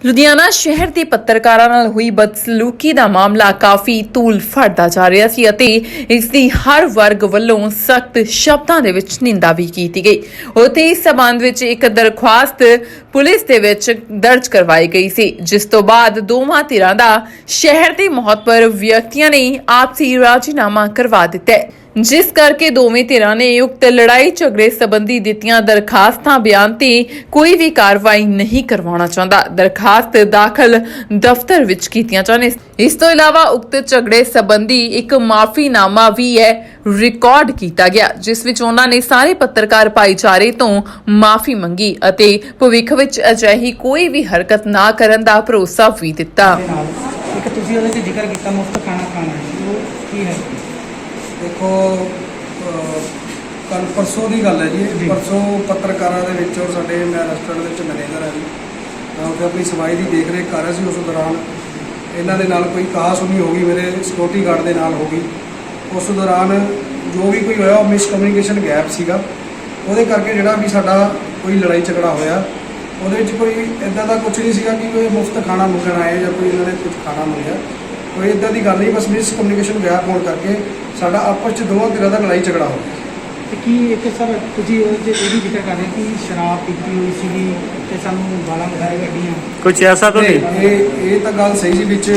ਲੁਧਿਆਣਾ ਸ਼ਹਿਰ ਦੇ ਪੱਤਰਕਾਰਾਂ ਨਾਲ ਹੋਈ ਬਦਸਲੂਕੀ ਦਾ ਮਾਮਲਾ ਕਾਫੀ ਤੂਲ ਫੜਦਾ ਜਾ ਰਿਹਾ ਸੀ ਅਤੇ ਇਸ ਦੀ ਹਰ ਵਰਗ ਵੱਲੋਂ ਸਖਤ ਸ਼ਬਦਾਂ ਦੇ ਵਿੱਚ ਨਿੰਦਾ ਵੀ ਕੀਤੀ ਗਈ। ਉਥੇ ਇਸ ਸਬੰਧ ਵਿੱਚ ਇੱਕ ਦਰਖਾਸਤ ਪੁਲਿਸ ਦੇ ਵਿੱਚ ਦਰਜ ਕਰਵਾਈ ਗਈ ਸੀ, ਜਿਸ ਤੋਂ ਬਾਅਦ ਦੋਵਾਂ ਧਿਰਾਂ ਦਾ ਸ਼ਹਿਰ ਦੇ ਮਹੱਤਵਪੂਰਨ ਵਿਅਕਤੀਆਂ ਨੇ ਆਪਸੀ ਰਾਜੀਨਾਮਾ ਕਰਵਾ ਦਿੱਤਾ ਜਿਸ ਕਰਕੇ ਦੋਵੇਂ ਧਿਰਾਂ ਨੇ ਉਕਤ ਲੜਾਈ ਝਗੜੇ ਸੰਬੰਧੀ ਦਿੱਤੀਆਂ ਦਰਖਾਸਤਾਂ ਬਿਆਨ ਤੇ ਕੋਈ ਵੀ ਕਾਰਵਾਈ ਨਹੀਂ ਕਰਵਾਉਣਾ ਚਾਹੁੰਦਾ। ਦਰਖਾਸਤ ਦਾਖਲ ਦਫ਼ਤਰ ਵਿੱਚ ਕੀਤੀਆਂ ਜਾਣ। ਇਸ ਤੋਂ ਇਲਾਵਾ ਉਕਤ ਝਗੜੇ ਸੰਬੰਧੀ ਇੱਕ ਮਾਫੀਨਾਮਾ ਵੀ ਹੈ ਰਿਕਾਰਡ ਕੀਤਾ ਗਿਆ, ਜਿਸ ਵਿੱਚ ਉਹਨਾਂ ਨੇ ਸਾਰੇ ਪੱਤਰਕਾਰ ਭਾਈਚਾਰੇ ਤੋਂ ਮਾਫੀ ਮੰਗੀ ਅਤੇ ਭਵਿੱਖ ਵਿੱਚ ਅਜਿਹੀ ਕੋਈ ਵੀ ਹਰਕਤ ਨਾ ਕਰਨ ਦਾ ਭਰੋਸਾ ਵੀ ਦਿੱਤਾ। ਦੇ ਨਾਲ ਇੱਕ ਤੁਸੀਂ ਉਹਦੇ 'ਚ ਜ਼ਿਕਰ ਕੀਤਾ ਮੁਫਤ ਖਾਣਾ ਖਾਣਾ ਹੈ ਉਹ ਕੀ ਹੈ? ਦੇਖੋ ਕੱਲ ਪਰਸੋਂ ਦੀ ਗੱਲ ਹੈ ਜੀ। ਪਰਸੋਂ ਪੱਤਰਕਾਰਾਂ ਦੇ ਵਿੱਚ ਔਰ ਸਾਡੇ ਮੈਂ ਰੈਸਟੋਰੈਂਟ ਦੇ ਵਿੱਚ ਮੈਨੇਜਰ ਹਾਂ ਜੀ। ਮੈਂ ਉੱਥੇ ਆਪਣੀ ਸਫ਼ਾਈ ਦੀ ਦੇਖ ਰੇਖ ਕਰ ਰਿਹਾ ਸੀ ਉਸ ਦੌਰਾਨ। ਇਹਨਾਂ ਦੇ ਨਾਲ ਕੋਈ ਕਹਾ ਸੁਣੀ ਹੋ ਗਈ ਮੇਰੇ ਸਿਕਿਉਰਿਟੀ ਗਾਰਡ ਦੇ ਨਾਲ ਹੋ ਗਈ। ਉਸ ਦੌਰਾਨ ਜੋ ਵੀ ਕੋਈ ਹੋਇਆ ਉਹ ਮਿਸਕਮਿਊਨੀਕੇਸ਼ਨ ਗੈਪ ਸੀਗਾ। ਉਹਦੇ ਕਰਕੇ ਜਿਹੜਾ ਵੀ ਸਾਡਾ ਕੋਈ ਲੜਾਈ ਝਗੜਾ ਹੋਇਆ ਉਹਦੇ ਵਿੱਚ ਕੋਈ ਇਦਾਂ ਦਾ ਕੁਝ ਨਹੀਂ ਸੀਗਾ ਕਿ ਕੋਈ ਮੁਫਤ ਖਾਣਾ ਮੰਗਣ ਆਏ ਜਾਂ ਕੋਈ ਇਹਨਾਂ ਨੇ ਕੁਝ ਖਾਣਾ ਮੰਗਿਆ। ਕੋਈ ਇਦਾਂ ਦੀ ਗੱਲ ਨਹੀਂ ਬਸ ਮਿਸਕਮਿਊਨੀਕੇਸ਼ਨ ਗੈਪ ਹੋਣ ਕਰਕੇ ਸਾਡਾ ਆਪਸ ਚ ਦੋਵਾਂ ਧਿਰਾਂ ਦਾ ਲੜਾਈ ਝਗੜਾ ਹੋ ਗਿਆ। ਤੇ ਕੀ ਇੱਕ ਸਰ ਤੁਸੀਂ ਉਹਦੇ 'ਚ ਇਹ ਵੀ ਜ਼ਿਕਰ ਕਰ ਰਹੇ ਕਿ ਸ਼ਰਾਬ ਪੀਤੀ ਹੋਈ ਸੀਗੀ ਤੇ ਸਾਨੂੰ ਗਾਲਾਂ ਕੱਢਾਏ ਗੱਡੀਆਂ ਕੁਝ ਐਸਾ ਤਾਂ ਨਹੀਂ? ਇਹ ਇਹ ਤਾਂ ਗੱਲ ਸਹੀ ਸੀ ਵਿੱਚ।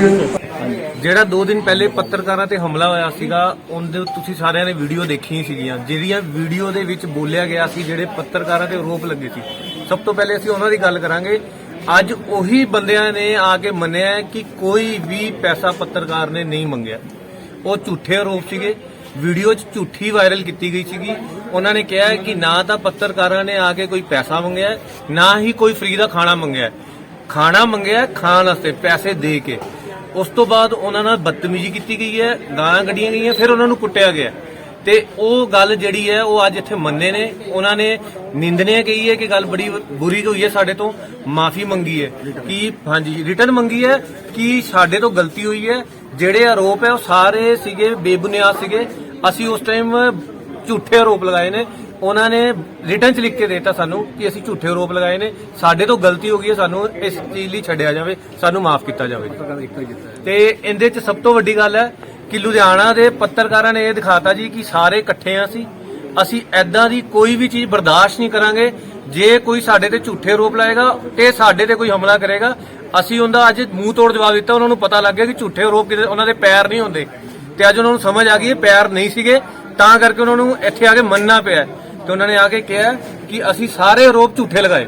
ਜਿਹੜਾ 2 ਦਿਨ ਪਹਿਲੇ ਪੱਤਰਕਾਰਾਂ ਤੇ ਹਮਲਾ ਹੋਇਆ ਸੀਗਾ ਉਹਦੇ ਤੁਸੀਂ ਸਾਰਿਆਂ ਨੇ ਵੀਡੀਓ ਦੇਖੀਆਂ ਸੀਗੀਆਂ ਜਿਹੜੀਆਂ ਵੀਡੀਓ ਦੇ ਵਿੱਚ ਬੋਲਿਆ ਗਿਆ ਸੀ ਜਿਹੜੇ ਪੱਤਰਕਾਰਾਂ ਤੇ ਆਰੋਪ ਲੱਗੇ ਸੀ। ਸਭ ਤੋਂ ਪਹਿਲੇ ਅਸੀਂ ਉਹਨਾਂ ਦੀ ਗੱਲ ਕਰਾਂਗੇ। ਅੱਜ ਉਹੀ ਬੰਦਿਆਂ ਨੇ ਆ ਕੇ ਮੰਨਿਆ ਕਿ ਕੋਈ ਵੀ ਪੈਸਾ ਪੱਤਰਕਾਰ ਨੇ ਨਹੀਂ ਮੰਗਿਆ। ਉਹ ਝੂਠੇ ਆਰੋਪ ਸੀਗੇ। ਵੀਡੀਓ 'ਚ ਝੂਠੀ ਵਾਇਰਲ ਕੀਤੀ ਗਈ ਸੀਗੀ। ਉਹਨਾਂ ਨੇ ਕਿਹਾ ਕਿ ਨਾ ਤਾਂ ਪੱਤਰਕਾਰਾਂ ਨੇ ਆ ਕੇ ਕੋਈ ਪੈਸਾ ਮੰਗਿਆ, ਨਾ ਹੀ ਕੋਈ ਫ੍ਰੀ ਦਾ ਖਾਣਾ ਮੰਗਿਆ। ਖਾਣਾ ਮੰਗਿਆ ਖਾਣ ਵਾਸਤੇ ਪੈਸੇ ਦੇ ਕੇ। ਉਸ ਤੋਂ ਬਾਅਦ ਉਹਨਾਂ ਨਾਲ ਬਦਤਮੀਜ਼ੀ ਕੀਤੀ ਗਈ ਹੈ, ਗਾਲਾਂ ਕੱਢੀਆਂ ਗਈਆਂ, ਫਿਰ ਉਹਨਾਂ ਨੂੰ ਕੁੱਟਿਆ ਗਿਆ। ਤੇ ਉਹ ਗੱਲ ਜਿਹੜੀ ਹੈ ਉਹ ਅੱਜ ਇੱਥੇ ਮੰਨੇ ਨੇ। ਉਹਨਾਂ ਨੇ ਨਿੰਦਨੀय ਕਹੀ ਹੈ ਕਿ ਗੱਲ ਬੜੀ ਬੁਰੀ ਹੋਈ ਹੈ ਸਾਡੇ ਤੋਂ ਮਾਫੀ ਮੰਗੀ ਹੈ। ਕਿ ਹਾਂਜੀ ਰਿਟਰਨ ਮੰਗੀ ਹੈ ਕਿ ਸਾਡੇ ਤੋਂ ਗਲਤੀ ਹੋਈ ਹੈ। ਜਿਹੜੇ ਆਰੋਪ ਹੈ ਉਹ ਸਾਰੇ ਸੀਗੇ ਬੇਬੁਨਿਆਦ ਸੀਗੇ। ਅਸੀਂ ਉਸ ਟਾਈਮ ਝੂਠੇ ਆਰੋਪ ਲਗਾਏ ਨੇ। ਉਹਨਾਂ ਨੇ ਰਿਟਰਨ ਚ ਲਿਖ ਕੇ ਦੇਤਾ ਸਾਨੂੰ ਕਿ ਅਸੀਂ ਝੂਠੇ ਆਰੋਪ ਲਗਾਏ ਨੇ। ਸਾਡੇ ਤੋਂ ਗਲਤੀ ਹੋ ਗਈ ਹੈ ਸਾਨੂੰ ਇਸ ਚੀਜ਼ ਲਈ ਛੱਡਿਆ ਜਾਵੇ ਸਾਨੂੰ ਮਾਫ ਕੀਤਾ ਜਾਵੇ। ਤੇ ਇਹਦੇ ਚ ਸਭ ਤੋਂ ਵੱਡੀ ਗੱਲ ਹੈ ਕਿ ਲੁਧਿਆਣਾ ਦੇ ਪੱਤਰਕਾਰਾਂ ਨੇ ਇਹ ਦਿਖਾਤਾ ਜੀ ਕਿ ਸਾਰੇ ਇਕੱਠੇ ਆ ਅਸੀਂ। ਅਸੀਂ ਐਦਾਂ ਦੀ ਕੋਈ ਵੀ ਚੀਜ਼ ਬਰਦਾਸ਼ਤ ਨਹੀਂ ਕਰਾਂਗੇ। ਜੇ ਕੋਈ ਸਾਡੇ ਤੇ ਝੂਠੇ ਰੋਪ ਲਾਏਗਾ ਤੇ ਸਾਡੇ ਤੇ ਕੋਈ ਹਮਲਾ ਕਰੇਗਾ, ਅਸੀਂ ਉਹਦਾ ਅੱਜ ਮੂੰਹ ਤੋੜ ਜਵਾਬ ਦਿੱਤਾ। ਉਹਨਾਂ ਨੂੰ ਪਤਾ ਲੱਗ ਗਿਆ ਕਿ ਝੂਠੇ ਰੋਪ ਕਿਤੇ ਉਹਨਾਂ ਦੇ ਪੈਰ ਨਹੀਂ ਹੁੰਦੇ। ਤੇ ਅੱਜ ਉਹਨਾਂ ਨੂੰ ਸਮਝ ਆ ਗਈ ਪੈਰ ਨਹੀਂ ਸੀਗੇ, ਤਾਂ ਕਰਕੇ ਉਹਨਾਂ ਨੂੰ ਇੱਥੇ ਆ ਕੇ ਮੰਨਣਾ ਪਿਆ। ਤੇ ਉਹਨਾਂ ਨੇ ਆ ਕੇ ਕਿਹਾ ਕਿ ਅਸੀਂ ਸਾਰੇ ਆਰੋਪ ਝੂਠੇ ਲਗਾਏ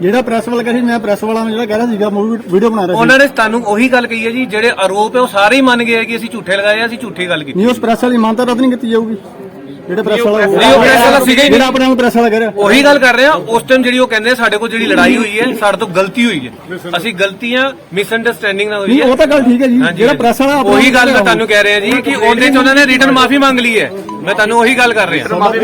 ਜਿਹੜਾ ਪ੍ਰੈਸ ਵਾਲਾ ਕਹਿੰਦਾ ਸੀ ਮੈਂ ਪ੍ਰੈਸ ਵਾਲਾ ਮੈਂ ਜਿਹੜਾ ਕਹਿ ਰਿਹਾ ਸੀਗਾ ਮੂਵੀ ਵੀਡੀਓ ਬਣਾ ਰਿਹਾ ਸੀ। ਉਹਨਾਂ ਨੇ ਤੁਹਾਨੂੰ ਉਹੀ ਗੱਲ ਕਹੀ ਹੈ ਜੀ ਜਿਹੜੇ ਆਰੋਪ ਹੈ ਉਹ ਸਾਰੇ ਹੀ ਮੰਨ ਗਏ ਕਿ ਅਸੀਂ ਝੂਠੇ ਲਗਾਏ ਆ ਅਸੀਂ ਝੂਠੀ ਗੱਲ ਕੀਤੀ ਨਹੀਂ ਉਸ ਪ੍ਰੈਸ ਵਾਲੀ ਮਾਨਤਾ ਰੱਦ ਨਹੀਂ ਕੀਤੀ ਜਾਊਗੀ। ਜਿਹੜੇ ਪ੍ਰੈਸ ਵਾਲਾ ਨਹੀਂ, ਉਹ press ਵਾਲਾ ਸੀਗਾ ਹੀ ਨਹੀਂ। ਜਿਹੜਾ ਆਪਣੇ ਆਪ ਪ੍ਰੈਸ ਵਾਲਾ ਕਹਿ ਰਿਹਾ। ਉਹੀ ਗੱਲ ਕਰ ਰਹੇ ਆ ਉਸ ਟਾਈਮ ਜਿਹੜੀ ਉਹ ਕਹਿੰਦੇ ਆ, ਸਾਡੇ ਕੋਲ ਜਿਹੜੀ ਲੜਾਈ ਹੋਈ ਹੈ ਸਾਡੇ ਤੋਂ ਗਲਤੀ ਹੋਈ ਹੈ। ਅਸੀਂ ਗਲਤੀਆਂ ਮਿਸਅੰਡਰਸਟੈਂਡਿੰਗ ਨਾਲ ਹੋਈ ਨਹੀਂ ਹੈ। ਉਹ ਤਾਂ ਗੱਲ ਠੀਕ ਹੈ ਜੀ। ਹਾਂਜੀ, ਜਿਹੜਾ ਪ੍ਰੈਸ ਵਾਲਾ ਆਪਣਾ ਉਹੀ ਗੱਲ ਮੈਂ ਤੁਹਾਨੂੰ ਕਹਿ ਰਿਹਾ ਜੀ ਕਿ ਉਹਦੇ ਚ ਉਹਨਾਂ ਨੇ ਰਿਟਰਨ ਮਾਫੀ ਮੰਗ ਲਈ ਹੈ। ਮੈਂ ਤੁਹਾਨੂੰ ਉਹੀ ਗੱਲ ਕਰ ਰਿਹਾ। ਮਾਫੀ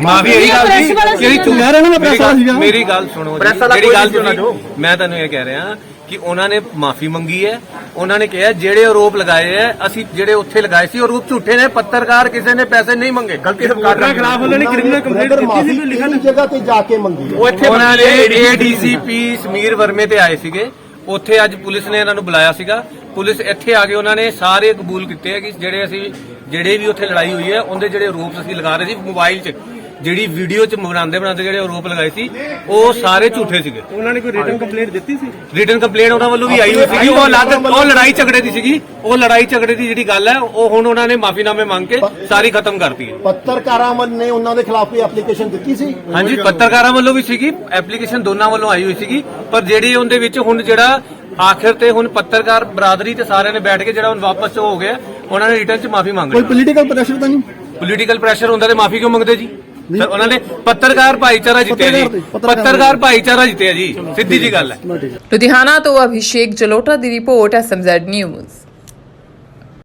ਮਾਫੀ ਇਹੀ ਗੱਲ ਸੀ ਕਿਹੜੀ ਕਹਿ ਰਹੇ ਨਾ ਮੈਂ press ਵਾਲਾ ਸੀਗਾ। ਮੇਰੀ ਗੱਲ ਸੁਣੋ ਜੀ, ਜਿਹੜੀ ਗੱਲ ਤੁਸੀਂ ਮੈਂ ਤੁਹਾਨੂੰ ਇਹ ਕਹਿ ਰਿਹਾ ਕਿ ਉਹਨਾਂ ਨੇ ਮਾਫੀ ਮੰਗੀ ਹੈ ਉਹਨਾਂ ਨੇ ਕਿਹਾ ਜਿਹੜੇ ਆਰੋਪ ਲਗਾਏ ਹੈ ਅਸੀਂ ਜਿਹੜੇ ਉੱਥੇ ਲਗਾਏ ਸੀ ਉਹ ਆਰੋਪ ਝੂਠੇ ਨੇ ਪੱਤਰਕਾਰ ਕਿਸੇ ਨੇ ਪੈਸੇ ਨਹੀਂ ਮੰਗੇ ਗਲਤੀ ਸਰਕਾਰ ਦੇ ਖਿਲਾਫ ਉਹਨਾਂ ਨੇ ਕ੍ਰਿਮੀਨਲ ਕੰਪਲੇਂਟ ਕੀਤੀ ਸੀ ਲਿਖਣ ਜਗ੍ਹਾ ਤੇ ਜਾ ਕੇ ਮੰਗੀ ਉਹ ਇੱਥੇ ਉਹਨਾਂ ਨੇ ਏਡੀਸੀਪੀ ਸਮੀਰ ਵਰਮੇ ਤੇ ਆਏ ਸੀਗੇ। ਉੱਥੇ ਅੱਜ ਪੁਲਿਸ ਨੇ ਇਹਨਾਂ ਨੂੰ ਬੁਲਾਇਆ ਸੀਗਾ। ਪੁਲਿਸ ਇੱਥੇ ਆ ਕੇ ਉਹਨਾਂ ਨੇ ਸਾਰੇ ਕਬੂਲ ਕੀਤੇ ਆ ਕਿ ਜਿਹੜੇ ਅਸੀਂ ਜਿਹੜੇ ਵੀ ਉੱਥੇ ਲੜਾਈ ਹੋਈ ਹੈ ਉਹਦੇ ਜਿਹੜੇ ਆਰੋਪ ਅਸੀਂ ਲਗਾ ਰਹੇ ਸੀ ਮੋਬਾਈਲ 'ਚ। ਜਿਹੜੀ ਵੀਡੀਓ 'ਚ ਬਣਾਉਂਦੇ ਬਣਾਉਂਦੇ ਜਿਹੜੇ ਆਰੋਪ ਲਗਾਏ ਸੀ ਉਹ ਸਾਰੇ ਝੂਠੇ ਸੀਗੇ। ਉਹਨਾਂ ਨੇ ਕੋਈ ਰਿਟਰਨ ਕੰਪਲੇਂਟ ਦਿੱਤੀ ਸੀ? ਰਿਟਰਨ ਕੰਪਲੇਂਟ ਉਹਨਾਂ ਵੱਲੋਂ ਵੀ ਆਈ ਹੋਈ ਸੀਗੀ। ਉਹ ਅਲੱਗ ਉਹ ਲੜਾਈ ਝਗੜੇ ਦੀ ਸੀਗੀ। ਉਹ ਲੜਾਈ ਝਗੜੇ ਦੀ ਜਿਹੜੀ ਗੱਲ ਹੈ ਉਹ ਹੁਣ ਉਹਨਾਂ ਨੇ ਮਾਫੀਨਾਮੇ ਮੰਗ ਕੇ ਸਾਰੀ ਖਤਮ ਕਰਤੀ ਹੈ। ਪੱਤਰਕਾਰਾਂ ਵੱਲ ਨੇ ਉਹਨਾਂ ਦੇ ਖਿਲਾਫ ਕੋਈ ਐਪਲੀਕੇਸ਼ਨ ਦਿੱਤੀ ਸੀ? ਹਾਂਜੀ ਪੱਤਰਕਾਰਾਂ ਵੱਲੋਂ ਵੀ ਸੀਗੀ। ਐਪਲੀਕੇਸ਼ਨ ਦੋਨਾਂ ਵੱਲੋਂ ਆਈ ਹੋਈ ਸੀਗੀ। ਪਰ ਜਿਹੜੀ ਉਹਦੇ ਵਿੱਚ ਹੁਣ ਜਿਹੜਾ ਆਖਿਰ ਤੇ ਹੁਣ ਪੱਤਰਕਾਰ ਬਰਾਦਰੀ ਤੇ ਸਾਰਿਆਂ ਨੇ ਬੈਠ ਕੇ ਜਿਹੜਾ ਹੁਣ ਵਾਪਸ ਹੋ ਗਿਆ ਉਹਨਾਂ ਨੇ ਰਿਟਰਨ ਚ ਮਾਫੀ ਮੰਗ ਕੋਈ ਲਈ ਪੋਲੀਟੀਕਲ ਪ੍ਰੈਸ਼ਰ ਤਾਂ ਨਹੀਂ? ਪੋਲੀਟੀਕਲ ਪ੍ਰੈਸ਼ਰ ਹੁੰਦਾ ਤੇ ਮਾਫੀ ਕਿਉਂ ਮੰਗਦੇ ਜੀ? ਸਰ ਉਹਨਾਂ ਨੇ ਪੱਤਰਕਾਰ ਭਾਈਚਾਰਾ ਜਿੱਤਿਆ ਜੀ। ਪੱਤਰਕਾਰ ਭਾਈਚਾਰਾ ਜਿੱਤਿਆ ਜੀ। ਸਿੱਧੀ ਜੀ ਗੱਲ ਹੈ। ਲੁਧਿਆਣਾ ਤੋਂ ਅਭਿਸ਼ੇਕ ਜਲੋਟਾ ਦੀ ਰਿਪੋਰਟ ਐਸਐਮਜ਼ੈਡ ਨਿਊਜ਼।